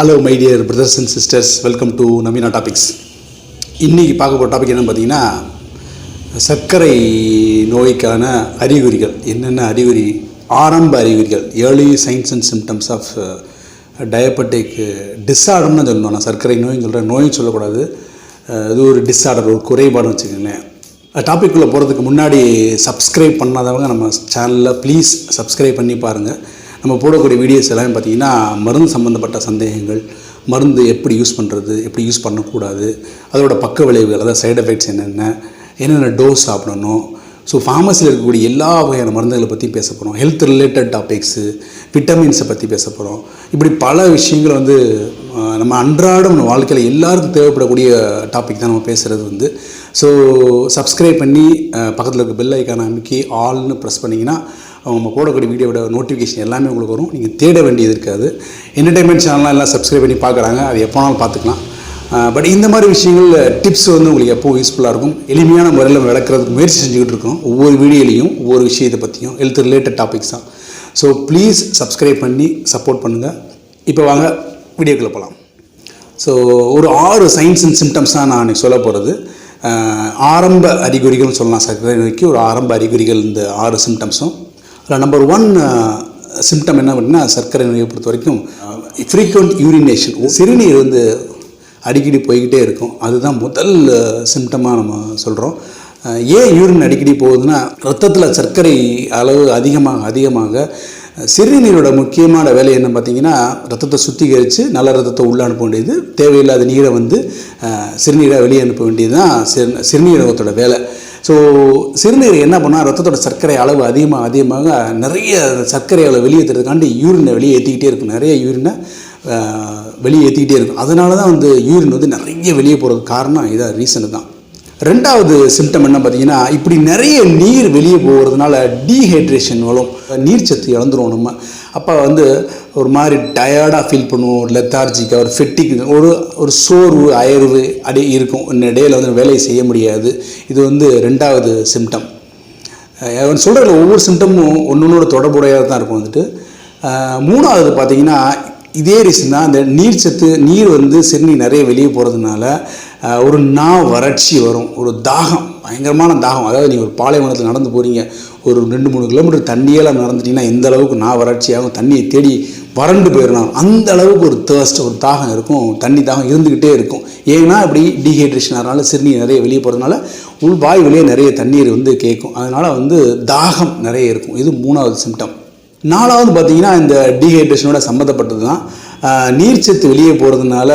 Hello my dear brothers and sisters welcome to Naveena topics இன்றைக்கி பார்க்க போகிற topic என்னன்னு பார்த்தீங்கன்னா சர்க்கரை நோய்க்கான அறிகுறிகள். என்னென்ன அறிகுறி? ஆரம்ப அறிகுறிகள். Early signs and symptoms of diabetic டிஸார்டர்னு சொல்லணும் நான் சர்க்கரை நோய்னு சொல்கிறேன் நோயும் சொல்லக்கூடாது. இது ஒரு டிஸார்டர் ஒரு குறைபாடுன்னு வச்சுக்கோங்களேன். டாபிக்குள்ளே போகிறதுக்கு முன்னாடி சப்ஸ்கிரைப் பண்ணாதவங்க நம்ம சேனலில் ப்ளீஸ் சப்ஸ்கிரைப் பண்ணி பாருங்கள் நம்ம போடக்கூடிய வீடியோஸ் எல்லாமே பார்த்தீங்கன்னா மருந்து சம்மந்தப்பட்ட சந்தேகங்கள் மருந்து எப்படி யூஸ் பண்ணுறது எப்படி யூஸ் பண்ணக்கூடாது அதோட பக்க விளைவுகள் அதாவது சைடு எஃபெக்ட்ஸ் என்னென்ன என்னென்ன டோஸ் சாப்பிடணும் ஸோ ஃபார்மஸியில் இருக்கக்கூடிய எல்லா வகையான மருந்துகளை பற்றி பேச போகிறோம் ஹெல்த் ரிலேட்டட் டாபிக்ஸு விட்டமின்ஸை பற்றி பேச போகிறோம் இப்படி பல விஷயங்கள் வந்து நம்ம அன்றாடம் நம்ம வாழ்க்கையில் எல்லாருக்கும் தேவைப்படக்கூடிய டாபிக் தான் நம்ம பேசுகிறது வந்து. ஸோ சப்ஸ்கிரைப் பண்ணி பக்கத்தில் இருக்க பெல் ஐக்கான அமைக்கி ஆல்னு ப்ரெஸ் பண்ணிங்கன்னா அவங்க போடக்கூடிய வீடியோட நோட்டிஃபிகேஷன் எல்லாமே உங்களுக்கு வரும். நீங்கள் தேட வேண்டியது இருக்காது. என்டர்டைன்மெண்ட் சேனல்லாம் எல்லாம் சப்ஸ்கிரைப் பண்ணி பார்க்குறாங்க. அது எப்போனாலும் பார்த்துக்கலாம். பட் இந்த மாதிரி விஷயங்கள் டிப்ஸ் வந்து உங்களுக்கு எப்போ யூஸ்ஃபுல்லாக இருக்கும். எளிமையான முறையில் விளக்குறதுக்கு முயற்சி செஞ்சுக்கிட்டு இருக்கோம். ஒவ்வொரு வீடியோலையும் ஒவ்வொரு விஷயத்தை பற்றியும் ஹெல்த் ரிலேட்டட் டாபிக்ஸ் தான். ஸோ ப்ளீஸ் சப்ஸ்கிரைப் பண்ணி சப்போர்ட் பண்ணுங்கள் இப்போ வாங்க வீடியோக்குள்ளே போகலாம் ஸோ ஒரு ஆறு சைன்ஸ் அண்ட் சிம்டம்ஸ் தான் நான் இன்னைக்கு சொல்ல போகிறது ஆரம்ப அறிகுறிகள்னு சொல்லலாம் சர்க்கரை நோய்க்கு ஒரு ஆரம்ப அறிகுறிகள் இந்த ஆறு சிம்டம்ஸும் அதில் நம்பர் ஒன் சிம்டம் என்ன அப்படின்னா சர்க்கரை நோயை பொறுத்த வரைக்கும் ஃப்ரீக்வெண்ட் யூரினேஷன் சிறுநீர் வந்து அடிக்கடி போய்கிட்டே இருக்கும். அதுதான் முதல் சிம்டமாக நம்ம சொல்கிறோம் ஏன் யூரின் அடிக்கடி போகுதுன்னா ரத்தத்தில் சர்க்கரை அளவு அதிகமாக அதிகமாக சிறுநீரோட முக்கியமான வேலை என்ன பார்த்தீங்கன்னா ரத்தத்தை சுத்திகரித்து நல்ல ரத்தத்தை உள்ள அனுப்ப வேண்டியது. தேவையில்லாத நீரை வந்து சிறுநீராக வெளியே அனுப்ப வேண்டியது தான் சிறு சிறுநீரகத்தோட வேலை. ஸோ சிறுநீர் என்ன பண்ணால் ரத்தத்தோட சர்க்கரை அளவு அதிகமாக அதிகமாக நிறைய சர்க்கரை அளவு வெளியேற்றுறதுக்காண்டி யூரினை வெளியே ஏற்றிக்கிட்டே இருக்கும். நிறைய யூரினை வெளியே ஏற்றிக்கிட்டே இருக்கும். அதனால தான் வந்து யூரின் வந்து நிறைய வெளியே போகிறதுக்கு காரணம் இதான் ரீசனு தான். ரெண்டாவது சிம்டம் என்ன பார்த்தீங்கன்னா இப்படி நிறைய நீர் வெளியே போகிறதுனால டீஹைட்ரேஷன் வரும். நீர்ச்சத்து இழந்துரும் நம்ம. அப்போ வந்து ஒரு மாதிரி டயர்டாக ஃபீல் பண்ணுவோம். ஒரு லெத்தார்ஜிக்காக ஒரு ஃபெட்டிக் ஒரு ஒரு சோர்வு அயர்வு அடி இருக்கும். இந்த வந்து வேலையை செய்ய முடியாது. இது வந்து ரெண்டாவது சிம்டம் அவன் சொல்கிற ஒவ்வொரு சிம்டமும் ஒன்றொன்னோட தொடர்புடையாக தான் இருக்கும் வந்துட்டு. மூணாவது பார்த்தீங்கன்னா இதே ரீசன் தான் அந்த நீர் சத்து நீர் வந்து சிறுநீர் நிறைய வெளியே போகிறதுனால ஒரு நா வறட்சி வரும். ஒரு தாகம் பயங்கரமான தாகம். அதாவது நீங்கள் ஒரு பாலைவனத்தில் நடந்து போகிறீங்க ஒரு ரெண்டு மூணு கிலோமீட்டர் தண்ணியெல்லாம் நடந்துட்டீங்கன்னா எந்த அளவுக்கு நா வறட்சி ஆகும் தண்ணியை தேடி வறண்டு போயிடணும் அந்த அளவுக்கு ஒரு தேர்ஸ்ட் ஒரு தாகம் இருக்கும். தண்ணி தாகம் இருந்துக்கிட்டே இருக்கும். ஏன்னா இப்படி டீஹைட்ரேஷன் ஆகிறனால சிறுநீர் நிறைய வெளியே போகிறதுனால உள் வாய் வெளியே நிறைய தண்ணீர் வந்து கேட்கும். அதனால் வந்து தாகம் நிறைய இருக்கும். இது மூணாவது சிம்டம் நாலாவது பார்த்தீங்கன்னா இந்த டீஹைட்ரேஷனோட சம்மந்தப்பட்டது தான் நீர்ச்சத்து வெளியே போகிறதுனால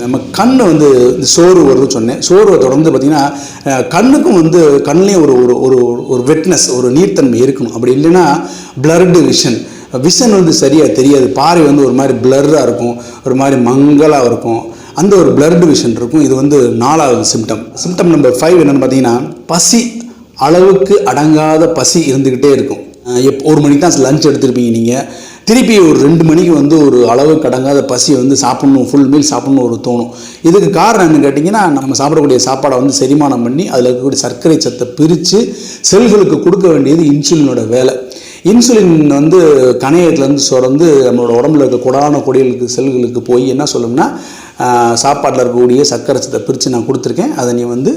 நம்ம கண் வந்து இந்த சோறு வருதுன்னு சொன்னேன். சோர்வை தொடர்ந்து பார்த்திங்கன்னா கண்ணுக்கும் வந்து கண்ணுலேயும் ஒரு ஒரு ஒரு ஒரு வெட்னஸ் ஒரு நீர்த்தன்மை இருக்கணும். அப்படி இல்லைன்னா பிளர்டு விஷன் விஷன் வந்து சரியாக தெரியாது. பாறை வந்து ஒரு மாதிரி பிளர்ராக இருக்கும். ஒரு மாதிரி மங்கலாக இருக்கும். அந்த ஒரு பிளர்டு விஷன் இருக்கும். இது வந்து நாலாவது சிம்டம் சிம்டம் நம்பர் ஃபைவ் என்னென்னு பார்த்தீங்கன்னா பசி அளவுக்கு அடங்காத பசி இருந்துக்கிட்டே இருக்கும். ஒரு மணிக்கு தான் லஞ்ச் எடுத்திருப்பீங்க நீங்கள் திருப்பி ஒரு ரெண்டு மணிக்கு வந்து ஒரு அளவு கடங்காத பசி வந்து சாப்பிட்ணும் ஃபுல் மீல் சாப்பிட்ணும் ஒரு தோணும். இதுக்கு காரணம் என்னன்னு கேட்டிங்கன்னா நம்ம சாப்பிடக்கூடிய சாப்பாடை வந்து செரிமானம் பண்ணி அதில் இருக்கக்கூடிய சர்க்கரை சத்தை பிரித்து செல்களுக்கு கொடுக்க வேண்டியது இன்சுலினோட வேலை. இன்சுலின் வந்து கணையத்துலேருந்து சுரந்து நம்மளோட உடம்புல இருக்க கொடான கொடிகளுக்கு செல்களுக்கு போய் என்ன சொல்லும்னா சாப்பாட்டில் இருக்கக்கூடிய சர்க்கரை சத்தை பிரித்து நான் கொடுத்துருக்கேன். அதை நீ வந்து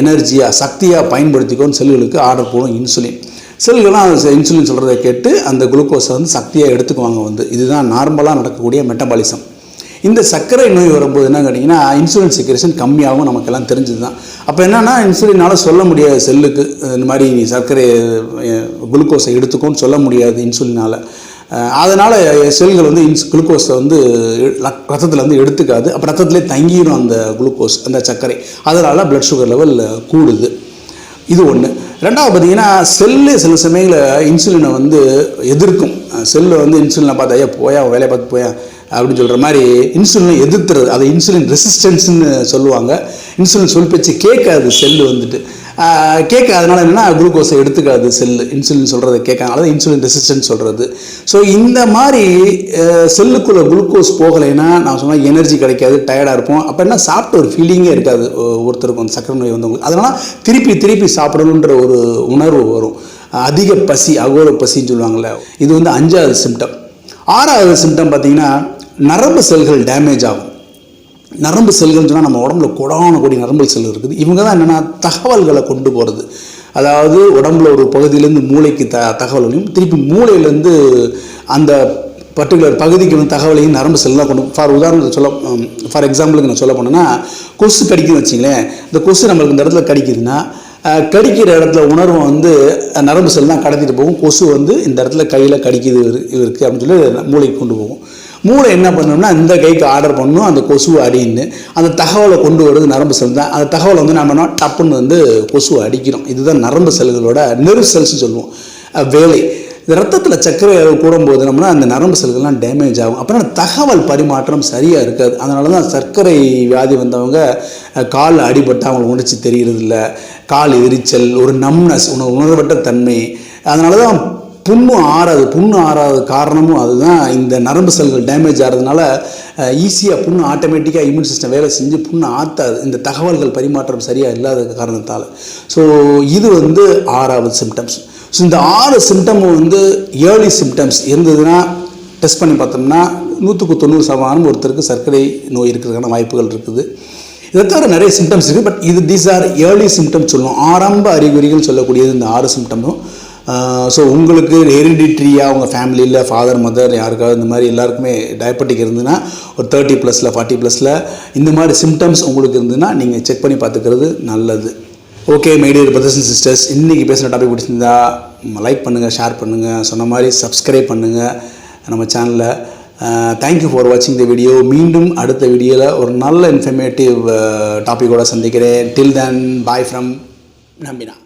எனர்ஜியாக சக்தியாக பயன்படுத்திக்கோன்னு செல்களுக்கு ஆர்டர் போடும் இன்சுலின். செல்கள்லாம் அந்த இன்சுலின் சொல்கிறத கேட்டு அந்த குளுக்கோஸை வந்து சக்தியாக எடுத்துக்குவாங்க வந்து. இதுதான் நார்மலாக நடக்கக்கூடிய மெட்டபாலிசம் இந்த சர்க்கரை நோய் வரும்போது என்ன கேட்டிங்கன்னா இன்சுலின் செக்ரேஷன் கம்மியாகவும் நமக்கெல்லாம் தெரிஞ்சது தான் அப்போ என்னென்னா இன்சுலினால் சொல்ல முடியாது செல்லுக்கு. இந்த மாதிரி நீ சர்க்கரை குளுக்கோஸை எடுத்துக்கோன்னு சொல்ல முடியாது இன்சுலினால் அதனால் செல்கள் வந்து இன்ஸ் குளுக்கோஸை வந்து ரத்தத்தில் வந்து எடுத்துக்காது. அப்போ ரத்தத்திலே தங்கிடும் அந்த குளுக்கோஸ் அந்த சர்க்கரை. அதனால் ப்ளட் சுகர் லெவல் கூடுது. இது ஒன்று ரெண்டாவது பார்த்தீங்கன்னா செல்லு சில சமயங்களில் இன்சுலினை வந்து எதிர்க்கும். செல்லு வந்து இன்சுலினை பார்த்து ஐயா போயா வேலையை பார்த்து போயா அப்படின்னு சொல்கிற மாதிரி இன்சுலினை எதிர்த்துறது. அதை இன்சுலின் ரெசிஸ்டன்ஸ்னு சொல்லுவாங்க. இன்சுலின் சொல் பேச்சு கேட்காது செல்லு வந்துட்டு. கேட்காதனால என்னன்னா குளுக்கோஸை எடுத்துக்காது செல்லு. இன்சுலின் சொல்கிறத கேட்காதனால தான் இன்சுலின் ரெசிஸ்டன்ஸ் சொல்கிறது ஸோ இந்த மாதிரி செல்லுக்குள்ளே குளுக்கோஸ் போகலைன்னா நான் சொன்னால் எனர்ஜி கிடைக்காது டயர்டாக இருப்போம். அப்போ என்ன சாப்பிட்ட ஒரு ஃபீலிங்கே இருக்காது ஒருத்தருக்கும் சக்கரை நோய் வந்தவங்களுக்கு. அதனால் திருப்பி திருப்பி சாப்பிடணுன்ற ஒரு உணர்வு வரும். அதிக பசி அகோர பசின்னு சொல்லுவாங்கள்ல இது வந்து அஞ்சாவது சிம்டம் ஆறாவது சிம்டம் பார்த்தீங்கன்னா நரம்பு செல்கள் டேமேஜ் ஆகும். நரம்பு செல்கள்னு சொன்னால் நம்ம உடம்புல கொடான கொடி நரம்பு செல் இருக்குது. இவங்க தான் என்னென்னா தகவல்களை கொண்டு போகிறது அதாவது உடம்புல ஒரு பகுதியிலேருந்து மூளைக்கு த தகவலையும் திருப்பி மூளையிலேருந்து அந்த பர்டிகுலர் பகுதிக்கு வந்து தகவலையும் நரம்பு செல்லாம் கொண்டு ஃபார் உதாரணத்துக்கு சொல்ல ஃபார் எக்ஸாம்பிளுக்கு நான் சொல்ல போனேன்னா கொசு கடிக்குதுன்னு வச்சிங்களேன். இந்த கொசு நம்மளுக்கு இந்த இடத்துல கடிக்குதுன்னா கடிக்கிற இடத்துல உணர்வு வந்து நரம்பு செல் தான் கடத்திட்டு போகும். கொசு வந்து இந்த இடத்துல கையில் கடிக்குது இவருக்கு அப்படின்னு சொல்லி மூளைக்கு கொண்டு போகும். மூளை என்ன பண்ணணும்னா இந்த கைக்கு ஆர்டர் பண்ணணும். அந்த கொசுவை அடின்னு. அந்த தகவலை கொண்டு வருது நரம்பு செல் தான். அந்த தகவலை வந்து நம்ம என்ன டப்புன்னு வந்து கொசுவை அடிக்கிறோம். இதுதான் நரம்பு செல்களோட நெர்வ் செல்ஸ்னு சொல்லுவோம். வேலை. ரத்தத்தில் சர்க்கரை அளவு கூடும்போது நம்மனா அந்த நரம்பு செல்கள்லாம் டேமேஜ் ஆகும். அப்புறம் தகவல் பரிமாற்றம் சரியாக இருக்காது. அதனால தான் சர்க்கரை வியாதி வந்தவங்க கால் அடிபட்டு அவங்களுக்கு உணர்ச்சி தெரிகிறது இல்லை கால் எரிச்சல் ஒரு நம்னஸ் உண உணர்வற்ற தன்மை. அதனால தான் புண்ணு ஆறாது புண்ணு ஆறாத காரணமும் அதுதான். இந்த நரம்பு செல்கள் டேமேஜ் ஆகிறதுனால ஈஸியாக புண்ணு ஆட்டோமேட்டிக்காக இம்யூன் சிஸ்டம் வேலை செஞ்சு புண்ணு ஆற்றாது இந்த தகவல்கள் பரிமாற்றம் சரியாக இல்லாத காரணத்தால். ஸோ இது வந்து ஆறாவது சிம்டம்ஸ் ஸோ இந்த ஆறு சிம்டமும் வந்து ஏர்லி சிம்டம்ஸ் இருந்ததுன்னா டெஸ்ட் பண்ணி பார்த்தோம்னா நூற்றுக்கு தொண்ணூறு சதமானம் ஒருத்தருக்கு சர்க்கரை நோய் இருக்கிறதுக்கான வாய்ப்புகள் இருக்குது. இதை தவிர நிறைய சிம்டம்ஸ் இருக்குது பட் இது தீஸ் ஆர் ஏர்லி சிம்டம்ஸ் சொல்லுவோம். ஆரம்ப அறிகுறிகள் சொல்லக்கூடியது இந்த ஆறு சிம்டமும் ஸோ உங்களுக்கு ஹெரிடிட்ரியாக உங்கள் ஃபேமிலியில் ஃபாதர் மதர் யாருக்காவது இந்த மாதிரி எல்லாருக்குமே டயபெட்டிக் இருந்ததுன்னா ஒரு தேர்ட்டி ப்ளஸில் ஃபார்ட்டி ப்ளஸில் இந்த மாதிரி சிம்டம்ஸ் உங்களுக்கு இருந்ததுன்னா நீங்கள் செக் பண்ணி பார்த்துக்கிறது நல்லது. Okay my dear brothers and sisters இன்றைக்கி பேசுகிற டாபிக் பிடிச்சிருந்தா லைக் பண்ணுங்கள் ஷேர் பண்ணுங்கள் சொன்ன மாதிரி சப்ஸ்கிரைப் பண்ணுங்கள் நம்ம சேனலில் தேங்க்யூ ஃபார் வாட்சிங் த வீடியோ மீண்டும் அடுத்த வீடியோவில் ஒரு நல்ல இன்ஃபர்மேட்டிவ் டாப்பிக்கோட சந்திக்கிறேன். டில் தென் பாய் ஃப்ரம் நம்பினா.